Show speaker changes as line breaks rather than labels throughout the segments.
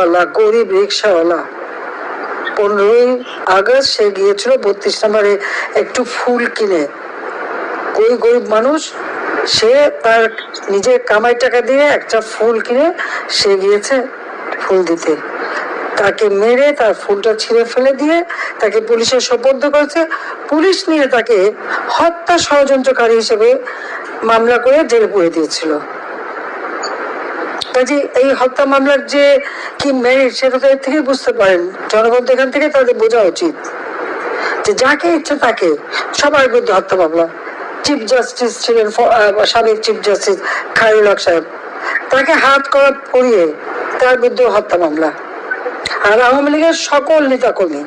রিক্সাওয়ালা, গরিব রিক্সাওয়ালা। পনেরোই আগস্ট সে গিয়েছিল বত্রিশ নম্বরে একটু ফুল কিনে। ওই গরিব মানুষ, সে তার নিজের কামাই টাকা দিয়ে একটা ফুল কিনে সে গিয়েছে ফুল দিতে। তাকে মেরে তার ফুলটা ছিঁড়ে ফেলে দিয়ে তাকে পুলিশের সোপর্দ করেছে। পুলিশ নিয়ে তাকে হত্যা ষড়যন্ত্রকারী হিসেবে মামলা করে জেলে পুরে দিয়েছিল। কাজে এই হত্যা মামলার যে কি মেরিট সেটা তো এর থেকেই বুঝতে পারেন। জনগণ এখান থেকে তাদের বোঝা উচিত যে যাকে ইচ্ছে তাকে, সবার বিরুদ্ধে হত্যা মামলা। চিফ জাস্টিস ছিলেন সাবেক চিফ জাস্টিস খায়রুল হক সাহেব। তাকে হাত করা পড়িয়ে তার বিরুদ্ধে হত্যা মামলা। আর আওয়ামী লীগের সকল নেতাকর্মী,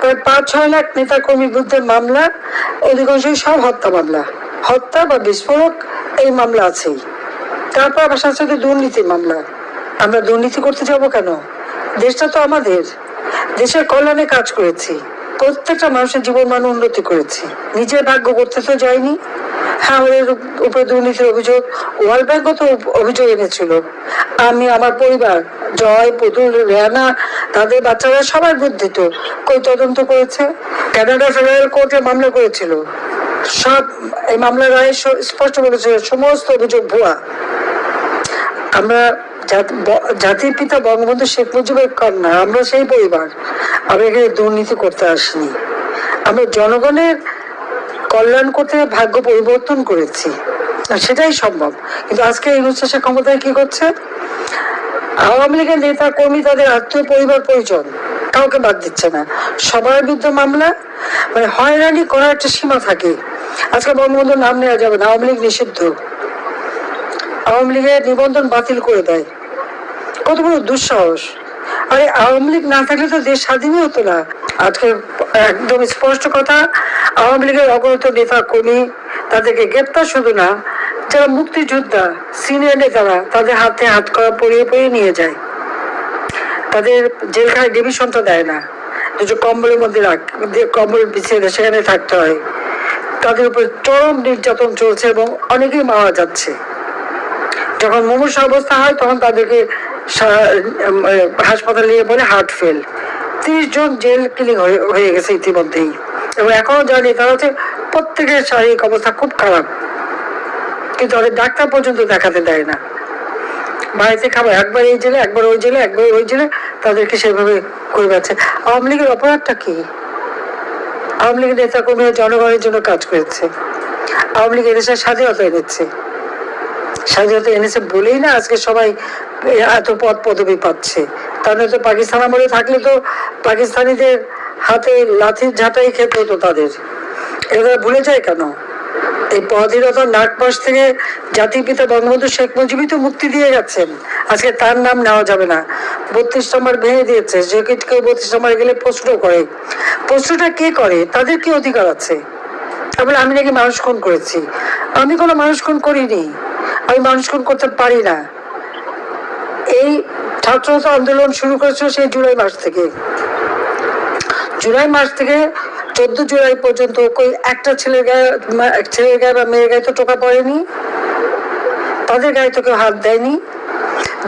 প্রায় পাঁচ, ছয় লাখ নেতাকর্মীর বিরুদ্ধে মামলা, অধিকাংশই সব হত্যা মামলা। হত্যা বা বিস্ফোরক এই মামলা আছেই। তারপর সাথে সাথে দুর্নীতি মামলা। আমরা দুর্নীতি করতে যাব কেন? দেশটা তো আমাদের। দেশের কল্যাণে কাজ করেছি। প্রত্যেকটা মানুষের জীবন মান উন্নতি করেছি। নিজের ভাগ্য করতে তো যায়নি হ্যাঁ আমাদের উপরে দুর্নীতির অভিযোগ, ওয়ার্ল্ড ব্যাংকও তো অভিযোগ এনেছিল। আমি, আমার পরিবার, জয়, পুতুল, রেহানা, তাদের বাচ্চারা সবার বিরুদ্ধে তো কই তদন্ত করেছে? কানাডা ফেডারেল কোর্টে মামলা করেছিল। সব এই মামলার রায় স্পষ্ট বলেছে, সমস্ত অভিযোগ ভুয়া। আমরা জাতির পিতা বঙ্গবন্ধু শেখ মুজিবের কন্যা, আমরা সেই পরিবার। আমরা এখানে দুর্নীতি করতে আসিনি। আমরা জনগণের কল্যাণ করতে ভাগ্য পরিবর্তন করেছি। সেটাই সম্ভব। কিন্তু আজকে এই সে ক্ষমতায় কি করছে? আওয়ামী লীগের নেতা কর্মী তাদের আত্মীয় পরিবার পরিজন, কাউকে বাদ দিচ্ছে না। সবার বিরুদ্ধে মামলা মানে হয়রানি করার একটা সীমা থাকে। আজকে বঙ্গবন্ধুর নাম নেওয়া যাবে না। আওয়ামী লীগ নিষিদ্ধ। আওয়ামী লীগের নিবন্ধন বাতিল করে দেয়। কত বড় দুঃসাহস। আরে আওয়ামী লীগ না থাকলে তো দেশ স্বাধীনই হতো না। আজকে একদম স্পষ্ট কথা আওয়ামী লীগের অগণিত নেতা কর্মী তাদেরকে গ্রেপ্তার শুধু না যারা মুক্তিযোদ্ধা সিনিয়র নেতারা তাদের হাতে হাত করা পরিয়ে পরিয়ে নিয়ে যায়। তাদের জেলখানায় ডিভিশনটা দেয় না। দুটো কম্বলের মধ্যে রাখ কম্বল দেয়, সেখানে থাকতে হয়। তাদের উপর চরম নির্যাতন চলছে এবং অনেকেই মারা যাচ্ছে। যখন মুমূর্ষ অবস্থা হয়, তখন তাদেরকে হাসপাতালে নিয়ে বলে হার্ট ফেল। তিরিশ জন জেল কিলিং হয়ে গেছে ইতিমধ্যেই। এবং এখনও যারা নেতারা আছে প্রত্যেকের শারীরিক অবস্থা খুব খারাপ। কিন্তু তাদের ডাক্তার পর্যন্ত দেখাতে দেয় না। বাড়িতে খাবার, একবার এই জেলে, একবার ওই জেলে, একবার ওই জেলে, তাদেরকে সেভাবে করে যাচ্ছে আওয়ামী লীগের অপরাধটা কি? আওয়ামী লীগের নেতা কর্মীরা জনগণের জন্য কাজ করেছে। আওয়ামী লীগ এদেশের স্বাধীনতা এনেছে। স্বাধীনতা এনেছে বলেই না আজকে সবাই এত পদ পদবি পাচ্ছে। তাহলে তো পাকিস্তান আমলে থাকলে তো পাকিস্তানিদের হাতে লাঠির ঝাঁটাই খেতে হতো তাদের। এরা ভুলে যায় কেন? এই পরাধীনতার নাগপাশ থেকে জাতির পিতা বঙ্গবন্ধু শেখ মুজিবই তো মুক্তি দিয়ে গেছেন। আজকে তার নাম নেওয়া যাবে না। বত্রিশ নম্বর ভেঙে দিয়েছে। যে কেউ বত্রিশ নম্বর গেলে প্রশ্ন করে। প্রশ্নটা কে করে? তাদের কি অধিকার আছে? তারপরে আমি নাকি মানুষ খুন করেছি। আমি কোনো মানুষ খুন করিনি। আমি মানুষ খুন করতে পারি না। এই ছাত্রতা আন্দোলন শুরু করেছিল সেই জুলাই মাস থেকে। জুলাই মাস থেকে চোদ্দ জুলাই পর্যন্ত কই একটা ছেলের গায়ে ছেলের গায়ে বা মেয়ের গায়ে তো টোকা পড়েনি, তাদের গায়ে তো কেউ হাত দেয়নি।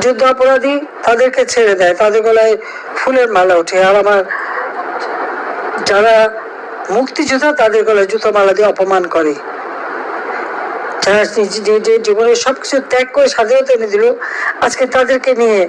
যুদ্ধ অপরাধী তাদেরকে ছেড়ে দেয়, তাদের গলায় ফুলের মালা ওঠে। আর আমার যারা মুক্তিযোদ্ধা তাদের গলায় জুতো মালা দিয়ে অপমান করে। যারা নিজ- নিজের জীবনের সবকিছু ত্যাগ করে স্বাধীনতা এনে দিল। আজকে তাদেরকে নিয়ে